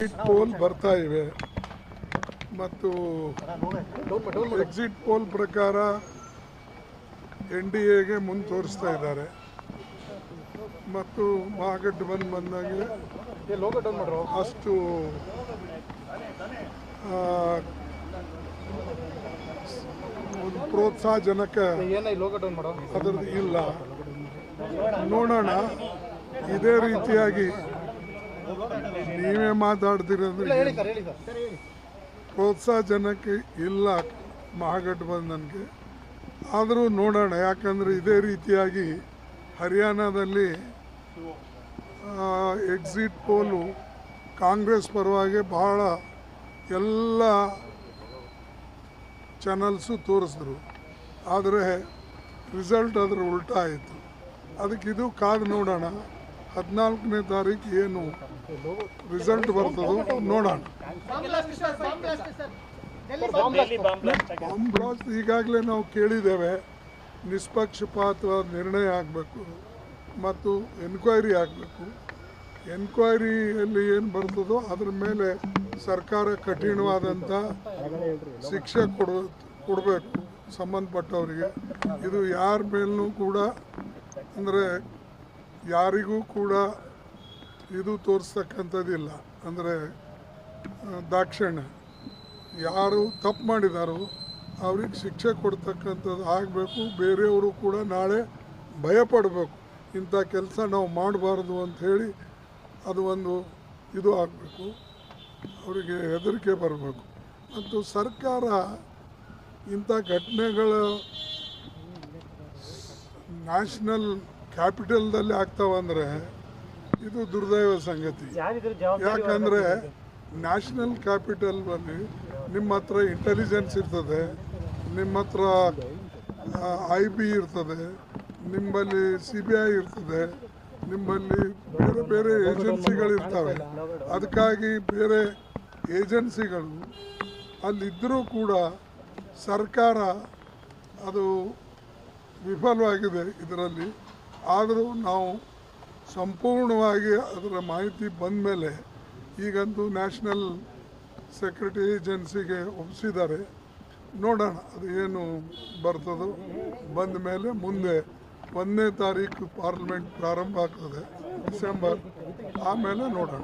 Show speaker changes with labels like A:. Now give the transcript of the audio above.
A: Pole ಬರ್ತಾ ಇವೆ. ಮತ್ತು ಎಕ್ಸಿಟ್ ಪೋಲ್ ಪ್ರಕಾರ ಎನ್ ಡಿ ಎಗೆ ತೋರಿಸ್ತಾ ಇದ್ದಾರೆ. ಮತ್ತು ಮಹಾಗಠಬಂಧನ್ ಬಂದಾಗೆ ಅಷ್ಟು ಒಂದು ಪ್ರೋತ್ಸಾಹಜನಕ ಅದರದ್ದು ಇಲ್ಲ. ನೋಡೋಣ. ಇದೇ ರೀತಿಯಾಗಿ ನೀವೇ ಮಾತಾಡ್ತಿರೋದ್ರಲ್ಲಿ ಪ್ರೋತ್ಸಾಹ ಜನಕ್ಕೆ ಇಲ್ಲ ಮಹಾಗಠಬಂಧನ್ಗೆ ಆದರೂ ನೋಡೋಣ ಯಾಕಂದರೆ ಇದೇ ರೀತಿಯಾಗಿ ಹರಿಯಾಣದಲ್ಲಿ ಎಕ್ಸಿಟ್ ಪೋಲು ಕಾಂಗ್ರೆಸ್ ಪರವಾಗಿ ಬಹಳ ಎಲ್ಲ ಚಾನಲ್ಸು ತೋರಿಸಿದ್ರು. ಆದರೆ ರಿಸಲ್ಟ್ ಅದರ ಉಲ್ಟಾ ಆಯಿತು. ಅದಕ್ಕೆ ಇದು ಕಾದು ನೋಡೋಣ. ಹದಿನಾಲ್ಕನೇ ತಾರೀಕು ಏನು ರಿಸಲ್ಟ್ ಬರ್ತದೋ ನೋಡೋಣ. ಬಾಂಬ್ ಈಗಾಗಲೇ ನಾವು ಕೇಳಿದ್ದೇವೆ. ನಿಷ್ಪಕ್ಷಪಾತ ನಿರ್ಣಯ ಆಗಬೇಕು ಮತ್ತು ಎನ್ಕ್ವೈರಿ ಆಗಬೇಕು. ಎನ್ಕ್ವೈರಿಯಲ್ಲಿ ಏನು ಬರ್ತದೋ ಅದ್ರ ಮೇಲೆ ಸರ್ಕಾರ ಕಠಿಣವಾದಂಥ ಶಿಕ್ಷೆ ಕೊಡ, ಕೊಡಬೇಕು ಸಂಬಂಧಪಟ್ಟವರಿಗೆ. ಇದು ಯಾರ ಮೇಲೂ ಕೂಡ ಅಂದರೆ ಯಾರಿಗೂ ಕೂಡ ಇದು ತೋರಿಸ್ತಕ್ಕಂಥದ್ದಿಲ್ಲ. ಅಂದರೆ ದಾಕ್ಷಿಣ್ಯ. ಯಾರು ತಪ್ಪು ಮಾಡಿದಾರೋ ಅವ್ರಿಗೆ ಶಿಕ್ಷೆ ಕೊಡ್ತಕ್ಕಂಥದ್ದು ಆಗಬೇಕು, ಬೇರೆಯವರು ಕೂಡ ನಾಳೆ ಭಯಪಡಬೇಕು. ಇಂಥ ಕೆಲಸ ನಾವು ಮಾಡಬಾರ್ದು ಅಂಥೇಳಿ ಅದು ಒಂದು ಇದು ಆಗಬೇಕು. ಅವರಿಗೆ ಹೆದರಿಕೆ ಬರಬೇಕು. ಮತ್ತು ಸರ್ಕಾರ ಇಂಥ ಘಟನೆಗಳ ನ್ಯಾಷನಲ್ ಕ್ಯಾಪಿಟಲ್ದಲ್ಲಿ ಆಗ್ತಾವಂದರೆ ಇದು ದುರ್ದೈವ ಸಂಗತಿ. ಯಾಕಂದರೆ ನ್ಯಾಷನಲ್ ಕ್ಯಾಪಿಟಲ್ನಲ್ಲಿ ನಿಮ್ಮ ಹತ್ರ ಇಂಟೆಲಿಜೆನ್ಸ್ ಇರ್ತದೆ ನಿಮ್ಮ ಹತ್ರ ಐ ಬಿ ಇರ್ತದೆ ನಿಮ್ಮಲ್ಲಿ ಸಿ ಬಿ ಐ ಇರ್ತದೆ ನಿಮ್ಮಲ್ಲಿ ಬೇರೆ ಬೇರೆ ಏಜೆನ್ಸಿಗಳಿರ್ತವೆ ಅದಕ್ಕಾಗಿ ಬೇರೆ ಏಜೆನ್ಸಿಗಳು ಅಲ್ಲಿದ್ದರೂ ಕೂಡ ಸರ್ಕಾರ ಅದು ವಿಫಲವಾಗಿದೆ ಇದರಲ್ಲಿ. ಆದರೂ ನಾವು ಸಂಪೂರ್ಣವಾಗಿ ಅದರ ಮಾಹಿತಿ ಬಂದ ಮೇಲೆ ಈಗಂತೂ ನ್ಯಾಷನಲ್ ಸೆಕ್ಯೂರಿಟಿ ಏಜೆನ್ಸಿಗೆ ಒಪ್ಪಿಸಿದ್ದಾರೆ ನೋಡೋಣ ಅದು ಏನು ಬರ್ತದೋ. ಬಂದ ಮೇಲೆ ಮುಂದೆ ಒಂದನೇ ತಾರೀಕು ಪಾರ್ಲಿಮೆಂಟ್ ಪ್ರಾರಂಭ ಆಗ್ತದೆ. ಡಿಸೆಂಬರ್ ಆಮೇಲೆ ನೋಡೋಣ.